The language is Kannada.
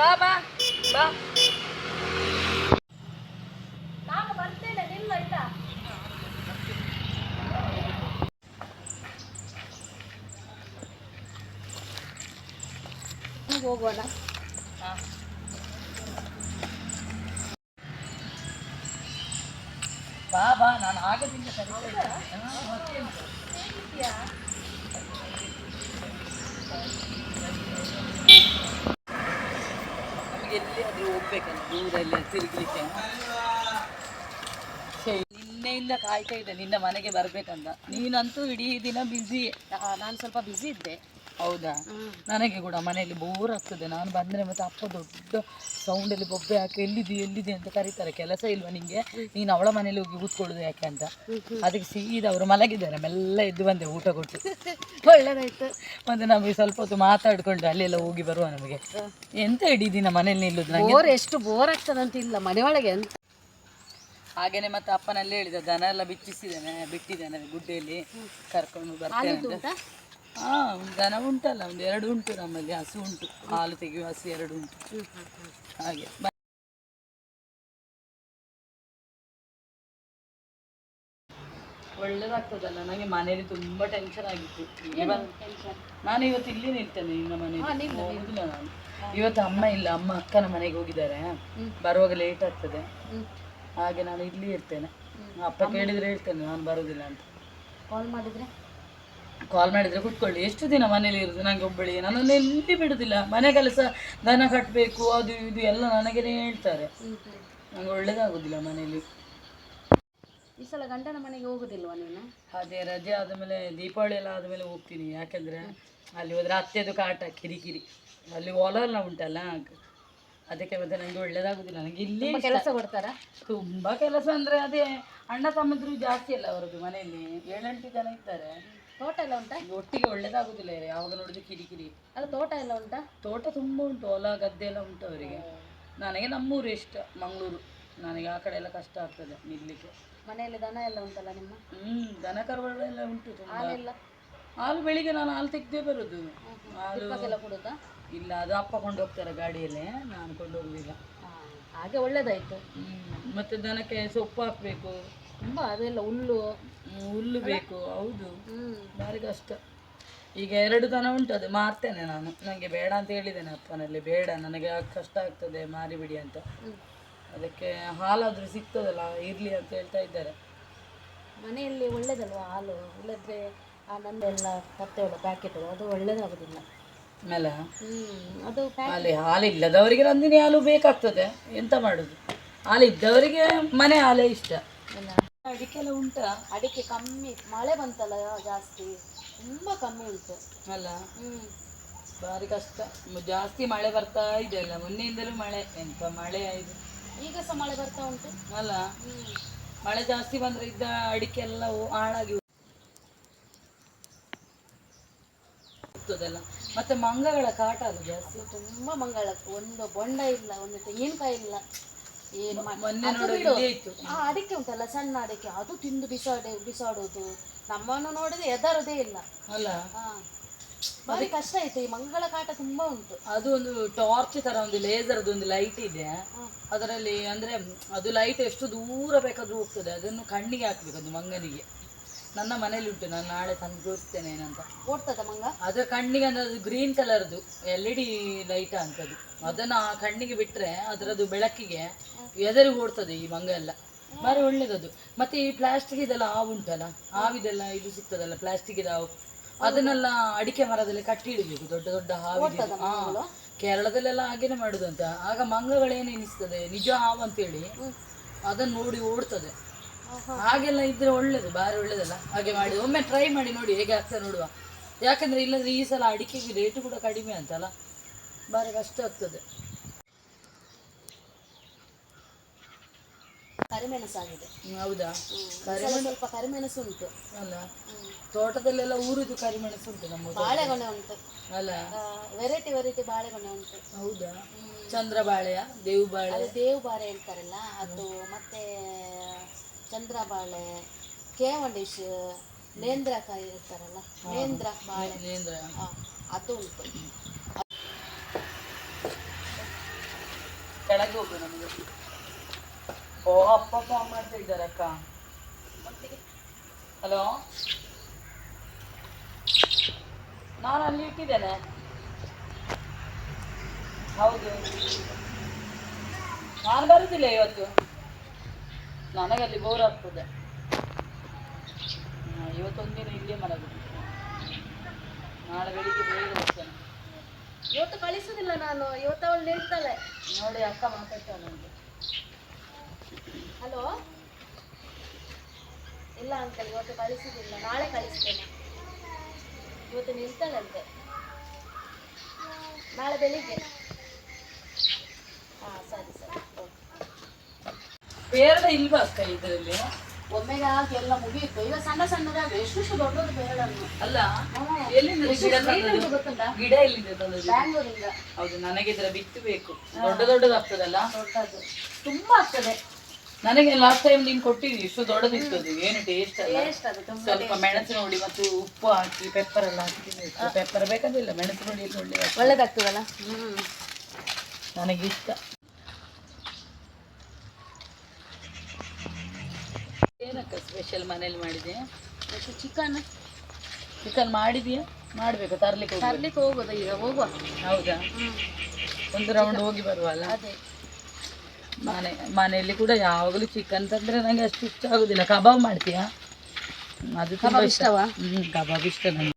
ಬಾ ಬಾ ಬಾ ನಾನು ಬರ್ತೇನೆ ನಿಲ್ಲ ಆಯ್ತಾ ಹೋಗೋಣ ಬಾ ಬಾ ನಾನು ಆಗದಿಂದ ಕರೀತಾ ಇದ್ದೆ. ಹೋಗ್ಬೇಕಂತ ದೂರ ಎಲ್ಲಿಯಾದ್ರೂ ದೂರಲ್ಲಿ ತಿರುಗಲಿಕ್ಕೆ. ನಿನ್ನೆಯಿಂದ ಕಾಯ್ತಾ ಇದ್ದೆ, ನಿನ್ನ ಮನೆಗೆ ಬರ್ಬೇಕಂತ. ನೀನಂತೂ ಇಡೀ ದಿನ ಬ್ಯುಸಿ ನಾನು ಸ್ವಲ್ಪ ಬ್ಯುಸಿ ಇದ್ದೆ. ಹೌದಾ? ನನಗೆ ಕೂಡ ಮನೆಯಲ್ಲಿ ಬೋರ್ ಆಗ್ತದೆ. ನಾನು ಬಂದರೆ ಮತ್ತೆ ಅಪ್ಪ ದೊಡ್ಡ ಸೌಂಡಲ್ಲಿ ಬೊಬ್ಬೆ ಹಾಕಿ ಎಲ್ಲಿದೆ ಎಲ್ಲಿದೆ ಅಂತ ಕರೀತಾರೆ. ಕೆಲಸ ಇಲ್ವಾ ನಿಂಗೆ? ನೀನು ಅವಳ ಮನೇಲಿ ಹೋಗಿ ಕೂತ್ಕೊಳ್ಳೋದು ಯಾಕೆ ಅಂತ. ಅದಕ್ಕೆ ಸೀದಾ ಅವರು ಮಲಗಿದ್ದಾರೆ. ಮೆಲ್ಲ ಎದ್ದು ಬಂದೆ ಊಟ ಕೊಟ್ಟು. ಒಳ್ಳೇದಾಯ್ತು. ಮತ್ತೆ ನಮಗೆ ಸ್ವಲ್ಪ ಹೊತ್ತು ಮಾತಾಡ್ಕೊಂಡು ಅಲ್ಲೆಲ್ಲ ಹೋಗಿ ಬರುವ ನಮಗೆ. ಎಂತ ಇಡೀ ದಿನ ಮನೇಲಿ ನಿಲ್ಲುದು ಬೋರ್ ಎಷ್ಟು ಬೋರ್ ಆಗ್ತದಂತ ಇಲ್ಲ. ಮನೆಯೊಳಗೆ ಅಂತ ಹಾಗೇನೆ ಮತ್ತೆ ಅಪ್ಪನಲ್ಲಿ ಹೇಳಿದ ದನ ಎಲ್ಲ ಬಿಚ್ಚಿಸಿದ್ದೇನೆ ಬಿಟ್ಟಿದ್ದೇನೆ ಗುಡ್ಡೆಯಲ್ಲಿ. ಕರ್ಕೊಂಡು ಬರ್ತೇನೆ ಹಾ ದನ ಉಂಟಲ್ಲ ಒಂದು ಎರಡು ಉಂಟು ನಮ್ಮಲ್ಲಿ ಹಸು ಉಂಟು. ಹಾಲು ತೆಗೆಯುವ ಹಸು ಎರಡು ಉಂಟು. ಹಾಗೆ. ಒಳ್ಳೇದಾಗ್ತದಲ್ಲ ನನಗೆ ಮನೇಲಿ ತುಂಬಾ ಟೆನ್ಷನ್ ಆಗಿತ್ತು. ನಾನು ಇವತ್ತು ಇಲ್ಲಿ ನಿಲ್ತೇನೆ ನಿನ್ನ ಮನೆಯಲ್ಲಿ ಹೋಗುದಿಲ್ಲ ನಾನು. ಇವತ್ತು ಅಮ್ಮ ಇಲ್ಲ ಅಮ್ಮ ಅಕ್ಕನ ಮನೆಗೆ ಹೋಗಿದ್ದಾರೆ. ಬರುವಾಗ ಲೇಟ್ ಆಗ್ತದೆ. ಹಾಗೆ ನಾನು ಇಲ್ಲಿ ಇರ್ತೇನೆ. ಅಪ್ಪ ಕೇಳಿದ್ರೆ ಹೇಳ್ತೇನೆ ನಾನು ಬರೋದಿಲ್ಲ ಅಂತ. ಕಾಲ್ ಮಾಡಿದ್ರೆ? ಕಾಲ್ ಮಾಡಿದ್ರೆ ಕೂತ್ಕೊಳ್ಳಿ. ಎಷ್ಟು ದಿನ ಮನೇಲಿ ಇರುದು? ನಂಗೆ ಒಬ್ಬಳಿಗೆ ನನ್ನನ್ನು ಎಲ್ಲಿ ಬಿಡುದಿಲ್ಲ? ಮನೆ ಕೆಲಸ ದನ ಕಟ್ಟಬೇಕು ಅದು ಇದು ಎಲ್ಲ ನನಗೇನೆ ಹೇಳ್ತಾರೆ. ನಂಗೆ ಒಳ್ಳೇದಾಗುದಿಲ್ಲ ಮನೇಲಿ. ಈ ಸಲ ಗಂಡನ ಮನೆಗೆ ಹೋಗೋದಿಲ್ವಾ ನೀನು? ಅದೇ ರಜೆ ಆದಮೇಲೆ ದೀಪಾವಳಿ ಎಲ್ಲ ಆದಮೇಲೆ ಹೋಗ್ತೀನಿ. ಯಾಕಂದ್ರೆ ಅಲ್ಲಿ ಹೋದ್ರೆ ಅತ್ತೆದು ಕಾಟ ಕಿರಿಕಿರಿ. ಅಲ್ಲಿ ಹೊಲ ಎಲ್ಲ ಉಂಟಲ್ಲ? ಅದಕ್ಕೆ ಮತ್ತೆ ನನಗೆ ಒಳ್ಳೇದಾಗುದಿಲ್ಲ. ನನಗೆ ಇಲ್ಲಿ ಕೆಲಸ ಕೊಡ್ತಾರ? ತುಂಬಾ ಕೆಲಸ ಅಂದ್ರೆ ಅದೇ ಅಣ್ಣ ತಮ್ಮದ್ರು ಜಾಸ್ತಿ ಅಲ್ಲ ಅವರದ್ದು ಮನೆಯಲ್ಲಿ. ಏಳೆಂಟು ಜನ ಇದ್ದಾರೆ. ತೋಟ ಎಲ್ಲ ಉಂಟಾ? ಒಟ್ಟಿಗೆ ಒಳ್ಳೇದಾಗುದಿಲ್ಲ ಯಾವಾಗ ನೋಡಿದ್ರೆ ಕಿರಿಕಿರಿ ಅಲ್ಲ ತೋಟ ಎಲ್ಲ ಉಂಟಾ? ತೋಟ ತುಂಬ ಉಂಟು. ಹೊಲ ಗದ್ದೆ ಎಲ್ಲ ಉಂಟು ಅವರಿಗೆ. ನನಗೆ ನಮ್ಮೂರು ಇಷ್ಟ ಮಂಗಳೂರು. ನನಗೆ ಆ ಕಡೆ ಎಲ್ಲ ಕಷ್ಟ ಆಗ್ತದೆ ನಿಲ್ಲಿಕ್ಕೆ. ಮನೆಯಲ್ಲಿ ದನ ಎಲ್ಲ ಉಂಟಲ್ಲ ನಿಮ್ಮ? ಹ್ಮ್ ದನ ಕರುಗಳೆಲ್ಲ ಉಂಟು ತುಂಬಾ. ಹಾಲೆಲ್ಲ ಹಾಲು ಬೆಳಿಗ್ಗೆ ನಾನು ಹಾಲು ತೆಗ್ದೇ ಬರುದು. ಹಾಲು ಎಲ್ಲ ಕೊಡುದಾ ಇಲ್ಲ ಅದು ಅಪ್ಪ ಕೊಂಡು ಹೋಗ್ತಾರೆ ಗಾಡಿಯಲ್ಲೇ. ನಾನು ಕೊಂಡು ಹೋಗುದಿಲ್ಲ ಹಾಗೆ ಒಳ್ಳೇದಾಯ್ತು. ಹ್ಮ್. ಮತ್ತೆ ದನಕ್ಕೆ ಸೊಪ್ಪು ಹಾಕ್ಬೇಕು. ತುಂಬಾ ಅದೆಲ್ಲ ಹುಲ್ಲು ಹುಲ್ಲು ಬೇಕು ಹೌದು. ಹ್ಮ್. ಭಾರಿ ಕಷ್ಟ. ಈಗ ಎರಡು ದನ ಉಂಟು ಅದು ಮಾರ್ತೇನೆ ನಾನು. ನನಗೆ ಬೇಡ ಅಂತ ಹೇಳಿದ್ದೇನೆ ಅಪ್ಪನಲ್ಲಿ ಬೇಡ ನನಗೆ ಕಷ್ಟ ಆಗ್ತದೆ ಮಾರಿಬಿಡಿ ಅಂತ. ಅದಕ್ಕೆ ಹಾಲಾದರೂ ಸಿಗ್ತದಲ್ಲ ಇರಲಿ ಅಂತ ಹೇಳ್ತಾ ಇದ್ದಾರೆ. ಮನೆಯಲ್ಲಿ ಒಳ್ಳೇದಲ್ವಾ ಹಾಲು? ಇಲ್ಲದ್ರೆ ಆ ನಂದೆಲ್ಲ ಒಳ್ಳೆ ಪ್ಯಾಕೆಟ್ ಅದು ಒಳ್ಳೇದಾಗುದಿಲ್ಲ. ಹ್ಮ್ ಅದು ಅಲ್ಲಿ ಹಾಲು ಇಲ್ಲದವರಿಗೆ ನಂದಿನಿ ಹಾಲು ಬೇಕಾಗ್ತದೆ ಎಂತ ಮಾಡುದು? ಹಾಲು ಇದ್ದವರಿಗೆ ಮನೆ ಹಾಲೇ ಇಷ್ಟ ಅಡಿಕೆಲ್ಲ ಉಂಟ? ಅಡಿಕೆ ಕಮ್ಮಿ ಮಳೆ ಬಂತಲ್ಲ ಜಾಸ್ತಿ ತುಂಬಾ ಕಮ್ಮಿ ಉಂಟು. ಅಲ್ಲ? ಹ್ಮ್. ಬಾರಿ ಕಷ್ಟ. ಮ- ಜಾಸ್ತಿ ಮಳೆ ಬರ್ತಾ ಇದೆ ಅಲ್ಲ ಮೊನ್ನೆಯಿಂದಲೂ ಮಳೆ ಎಂತ ಮಳೆ ಆಯ್ತು ಈಗ ಸಹ ಮಳೆ ಬರ್ತಾ ಉಂಟು. ಅಲ್ಲ? ಹ್ಮ್. ಮಳೆ ಜಾಸ್ತಿ ಬಂದ್ರೆ ಇದ್ದ ಅಡಿಕೆ ಎಲ್ಲ ಹೋ- ಹಾಳಾಗಿ ಹೋಗ್ತದಲ್ಲ. ಮತ್ತೆ ಮಂಗಗಳ ಕಾಟ ಅದು ಜಾಸ್ತಿ? ತುಂಬಾ ಮಂಗಳ. ಒಂದು ಬೊಂಡ ಇಲ್ಲ ಒಂದು ತೆಂಗಿನಕಾಯಿ ಇಲ್ಲ. ಅಡಿಕೆ ಉಂಟಲ್ಲ ಸಣ್ಣ ಅಡಿಕೆ. ಅದು ತಿಂದು ಬಿಸಾಡೆ ಬಿಸಾಡೋದು ನಮ್ಮನ್ನು ನೋಡಿದ್ರೆ ಎದರದೇ ಇಲ್ಲ. ಅಲ್ಲ. ಹಾ. ಭಾರಿ ಕಷ್ಟ ಆಯ್ತು. ಈ ಮಂಗಳ ಕಾಟ ತುಂಬಾ ಉಂಟು. ಅದು ಒಂದು ಟಾರ್ಚ್ ತರ ಒಂದು ಲೇಸರ್ ಒಂದು ಲೈಟ್ ಇದೆ. ಅದರಲ್ಲಿ ಅಂದ್ರೆ ಅದು ಲೈಟ್ ಎಷ್ಟು ದೂರ ಬೇಕಾದ್ರೂ ಹೋಗ್ತದೆ. ಅದನ್ನು ಕಣ್ಣಿಗೆ ಹಾಕ್ಬೇಕು ಅದು ಮಂಗನಿಗೆ. ನನ್ನ ಮನೇಲಿ ಉಂಟು ನಾನು ನಾಳೆ ತಂದು ತೋರಿಸ್ತೇನೆ ಏನಂತ. ಓಡ್ತದ ಮಂಗ? ಅದರ ಕಣ್ಣಿಗೆ ಅಂದ್ರೆ ಅದು ಗ್ರೀನ್ ಕಲರ್ದು ಎಲ್ ಇ ಡಿ ಲೈಟ್ ಅಂತದ್ದು ಅದನ್ನ ಆ ಕಣ್ಣಿಗೆ ಬಿಟ್ರೆ ಅದರದ್ದು ಬೆಳಕಿಗೆ ಎದರಿ ಓಡ್ತದೆ ಈ ಮಂಗ ಎಲ್ಲ. ಬಾರಿ ಒಳ್ಳೇದದು. ಮತ್ತೆ ಈ ಪ್ಲಾಸ್ಟಿಕ್ ಇದೆಲ್ಲ ಹಾವು ಉಂಟಲ್ಲ ಹಾವಿದೆಲ್ಲ ಇದು ಸಿಗ್ತದಲ್ಲ ಪ್ಲಾಸ್ಟಿಕ್ ಇದೆ ಹಾವು ಅದನ್ನೆಲ್ಲ ಅಡಿಕೆ ಮರದಲ್ಲಿ ಕಟ್ಟಿ ಇಡಬೇಕು ದೊಡ್ಡ ದೊಡ್ಡ ಹಾವು ಹಾ. ಕೇರಳದಲ್ಲೆಲ್ಲ ಹಾಗೇನೆ ಮಾಡುದಂತ. ಅಂತ ಆಗ ಮಂಗಗಳೇನು ಎನಿಸ್ತದೆ ನಿಜ ಹಾವು ಅಂತೇಳಿ ಅದನ್ನ ನೋಡಿ ಓಡ್ತದೆ. ಹಾಗೆಲ್ಲ ಇದ್ರೆ ಒಳ್ಳೇದು ಬಾರಿ ಒಳ್ಳೇದಲ್ಲ? ಹಾಗೆ ಮಾಡಿ ಒಮ್ಮೆ ಟ್ರೈ ಮಾಡಿ ನೋಡಿ ಹೇಗೆ ಆಗ್ತದೆ ನೋಡುವ. ಯಾಕಂದ್ರೆ ಇಲ್ಲದ್ರೆ ಈ ಸಲ ಅಡಿಕೆಗೆ ರೇಟ್ ಕೂಡ ಕಡಿಮೆ ಅಂತಲ್ಲ? ಬಾರಿ ಕಷ್ಟ ಆಗ್ತದೆ. ಕರಿಮೆಣಸು ಆಗಿದೆ ಹೌದಾ? ಸ್ವಲ್ಪ ಕರಿಮೆಣಸು ಉಂಟು. ಅಲ್ಲ? ತೋಟದಲ್ಲೆಲ್ಲ ಊರಿದು ಕರಿಮೆಣಸು ಉಂಟು ನಮ್ಮ. ಬಾಳೆಗೊನೆ ಉಂಟು. ಅಲ್ಲ? ವೆರೈಟಿ ವೆರೈಟಿ ಬಾಳೆಗೊನೆ ಉಂಟು. ಹೌದಾ? ಚಂದ್ರ ಬಾಳೆಯ ದೇವ್ ಬಾಳೆ ದೇವ್ ಬಾಳೆ ಹೇಳ್ತಾರಲ್ಲ ಅದು ಮತ್ತೆ ಚಂದ್ರ ಬಾಳೆ ಕೇವಂಡಿಶ್ ನೇಂದ್ರಕಾಯಿ ಇರ್ತಾರಲ್ಲ ನೇಂದ್ರ ಬಾಳೆ. ನೇಂದ್ರ. ಅದು ಉಂಟು. ಕೆಳಗೆ ಹೋಗು ನಮಗೆ. ಓ ಅಪ್ಪ ಫೋನ್ ಮಾಡ್ತಾ ಇದ್ದಾರೆ ಅಕ್ಕ. ಹಲೋ? ನಾನು ಅಲ್ಲಿ ಇಟ್ಟಿದ್ದೇನೆ. ಹೌದು. ನಾನು ಬರುದಿಲ್ಲ ಇವತ್ತು. ನನಗಲ್ಲಿ ಬೋರ್ ಆಗ್ತದೆ. ಇವತ್ತೊಂದಿನ ಇಲ್ಲೇ ಮಲಗುದು ನಾಳೆ ಬೆಳಿಗ್ಗೆ ಬೇಗ ಬರ್ತೇನೆ. ಇವತ್ತು ಕಳಿಸುದಿಲ್ಲ ನಾನು ಇವತ್ತು ಅವಳು ನಿಲ್ತಾಳೆ. ನೋಡಿ ಅಕ್ಕ ಮಾತಾಡ್ತಾಳೆ ನನಗೆ ಹಲೋ ಇಲ್ಲ ಅಂಕಲ್ ಇವತ್ತು ಕಳಿಸುದಿಲ್ಲ. ನಾಳೆ ಕಳಿಸ್ತೇನೆ. ಇವತ್ತು ನಿಲ್ತಾಳಂತೆ. ನಾಳೆ ಬೆಳಿಗ್ಗೆ. ಹಾಂ ಸರಿ ಸರಿ. ಓಕೆ ಬೇರೆ ಇಲ್ವಾ ಅಕ್ಕ ಇದರಲ್ಲಿ? ಒಮ್ಮೆಗೆ ಆಗಿ ಎಲ್ಲ ಮುಗಿಯುತ್ತೆ. ಈಗ ಸಣ್ಣ ಸಣ್ಣದಾಗಿ ಎಷ್ಟು ದೊಡ್ಡದು ಬೇರಳನ್ನು ಅಲ್ಲ ಎಲ್ಲಿಂದ ಗಿಡ ತಂದದ್ದು? ಗೊತ್ತುಂಟಾ? ಗಿಡ ಎಲ್ಲಿಂದ ತಂದದ್ದು? ಬ್ಯಾಂಗ್ಳೂರಿಂದ. ಹೌದು ನನಗೆ ಇದರ ಬಿತ್ತು ಬೇಕು. ದೊಡ್ಡ ದೊಡ್ಡದಾಗ್ತದಲ್ಲ ದೊಡ್ಡದು. ತುಂಬಾ ಆಗ್ತದೆ. ನನಗೆ ಲಾಸ್ಟ್ ಟೈಮ್ ನೀನು ಕೊಟ್ಟಿದ್ದಿ ಇಷ್ಟು ದೊಡ್ಡದಿತ್ತು ಅದು. ಏನು ಟೇಸ್ಟ್ ಅಲ್ಲ. ಟೇಸ್ಟ್ ಅದು ತುಂಬ ಸ್ವಲ್ಪ ಮೆಣಸು ಹುಡಿ ಮತ್ತು ಉಪ್ಪು ಹಾಕಿ ಪೆಪ್ಪರ್ ಎಲ್ಲ ಹಾಕಿ ಪೆಪ್ಪರ್ ಬೇಕಾದಿಲ್ಲ ಮೆಣಸು ಹುಡಿ ಒಳ್ಳೆ ಒಳ್ಳೇದಾಗ್ತದಲ್ಲ? ಹ್ಮ್. ನನಗೆ ಇಷ್ಟ. ಸ್ಪೆಷಲ್ ಮನೇಲಿ ಮಾಡಿದೆ. ಮತ್ತೆ ಚಿಕನ್ ಚಿಕನ್ ಮಾಡಿದೀಯಾ? ಮಾಡ್ಬೇಕು ತರ್ಲಿಕ್ಕೆ. ತರ್ಲಿಕ್ಕೆ ಹೋಗೋದು ಈಗ ಹೋಗುವ. ಹೌದಾ? ಒಂದು ರೌಂಡ್ ಹೋಗಿ ಬರುವಲ್ಲ ಅದೇ. ಮನೆ ಮನೆಯಲ್ಲಿ ಕೂಡ ಯಾವಾಗಲೂ ಚಿಕನ್ ತಂದ್ರೆ ನನಗೆ ಅಷ್ಟು ಇಷ್ಟ ಆಗುದಿಲ್ಲ. ಕಬಾಬ್ ಮಾಡ್ತೀಯಾ? ಅದು ತುಂಬಾ ಕಬಾಬ್ ಇಷ್ಟವಾ? ಹ್ಮ್ ಕಬಾಬ್ ಇಷ್ಟ ನನಗೆ